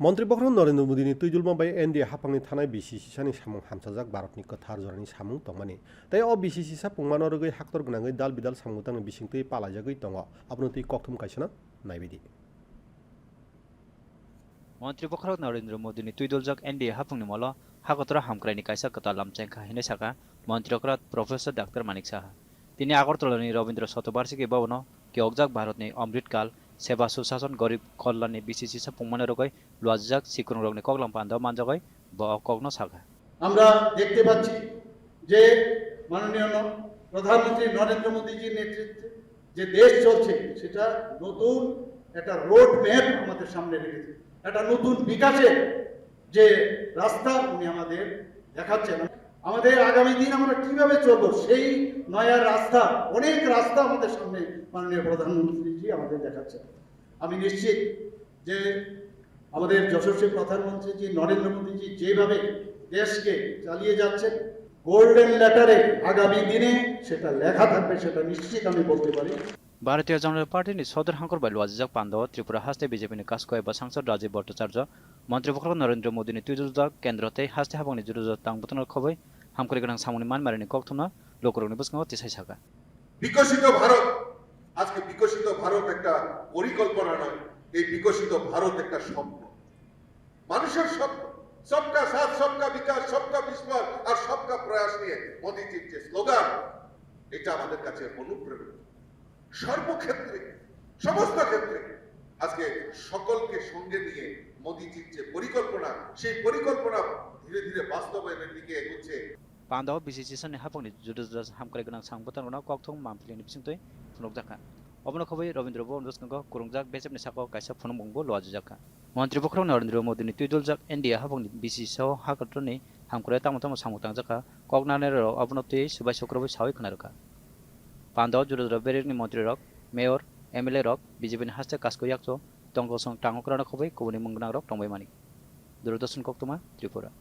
मन्त्री बख्रन Narendra मोदीनि तुइजुलमा bye NDA हाफांनि थानाय बिसिसि सानि सामुं हामसाजाक भारतनि गोथार जरानि सामुं दंमानि ताइ अ बिसिसि सा पुंमानो रगै हाक्तर गोनाङै दाल बिदाल सामुंतांनि बिसिंतै पालाजागै दङ अबनो तुइ कक्थुम काइसना नायबिदि মন্ত্রী পক্ষরক নরেন্দ্র মোদীনি তুইদলজক এনডিএ হাফুংনি মল হাগতরা হামক্রাইনি কাইসা কতা লামচেংখা হিনে সাকা মন্ত্রকরাত প্রফেসর ডাক্তার মানিক সাহা তিনি আগরতলানি রবীন্দ্র শতবার্ষিকী ভবন কেয়কজাক ভারতনি অমৃতকাল সেবা সুশাসন গরিব কল্যাণনি বিসিসি সা পুংমানে রগৈ লুয়াজাক সিকুন রগনি কগলাম পান্দাও মানজাগৈ ব কগ্ন সাগা আমরা দেখতে পাচ্ছি যে মাননীয় প্রধানমন্ত্রী নরেন্দ্র মোদীজির নেতৃত্বে যে দেশ চলছে সেটা নতুন একটা রোড ম্যাপ আমাদের সামনে রেখেছে। একটা নতুন বিকাশের যে রাস্তা উনি আমাদের দেখাচ্ছেন আমাদের আগামী দিন আমরা কীভাবে চলবো সেই নয়া রাস্তা অনেক রাস্তা আমাদের সামনে মাননীয় প্রধানমন্ত্রীজি আমাদের দেখাচ্ছেন আমি নিশ্চিত যে আমাদের যশস্বী প্রধানমন্ত্রীজি নরেন্দ্র মোদীজি যেভাবে দেশকে চালিয়ে যাচ্ছেন গোল্ডেন লেটারে আগামী দিনে সেটা লেখা থাকবে সেটা নিশ্চিত আমি বলতে পারি। ভারতীয় জনতা পার্টিনি সদর হাঙ্কর বাই লুয়াজাক পান্দাও ত্রিপুরা হাস্তে বিজেপিনি কাসকয় বা সাংসদ রাজীব ভট্টাচার্য মন্ত্রী পক্ষরক নরেন্দ্র মোদীনি তুইদলজক কেন্দ্রতে হাস্তে হাবংনি জুরুজত তাংবতনের খবৈ হামকরি গোনাং সামুনি মানমারিনি কক্থুমনা লোকরগনি বুসঙ্গ তিসাই সাকা বিকশিত ভারত আজকে বিকশিত ভারত একটা পরিকল্পনা নয়, এই বিকশিত ভারত একটা স্বপ্ন। মানুষের স্বপ্ন, সবকা সাথ, সবকা বিকাশ, সবকা বিস্ময় আর সবকা প্রয়াস নিয়ে মোদীজির যে স্লোগান, এটা আমাদের কাছে অনুপ্রেরণা। সর্বক্ষেত্রে, সমস্ত ক্ষেত্রে আজকে সকলকে সঙ্গে নিয়ে মোদীজির যে পরিকল্পনা, সেই পরিকল্পনা ধীরে ধীরে বাস্তবায়নের দিকে এগোচ্ছে পান্দাও বিসিসি সানি হাফংনি জুরুজত হামকরি গোনাং সাংবতন গনা কক্থং মামপ্লিনি বিসিংতৈ ফুনুকজাকা অবন খবৈ রবীন্দ্র ভবন বুসঙ্গ কুরুংজাক বেসেবনি সাকো কাইসা ফুনুং বংবো লুয়াজাকা মন্ত্রী পক্ষরক নরেন্দ্র মোদীনি তুইদলজাক এনডিএ হাফংনি বিসিসি সাও হাকটনি হামকরে তামতম সামুতাং জাকা কগনানের অবনতি সুবাই শুক্রবৈ সাউই খনারকা পান্দাও জুরুজত বেরেকনি মন্ত্রী রক মেয়র এমএলএ রক বিজেপিনি হাস্তে কাসকো ইয়াকচো তংকসং টাঙ্গকরানা খবৈ কবনি মংগনা রক টংবাই মানি দূরদর্শন কক্তমা ত্রিপুরা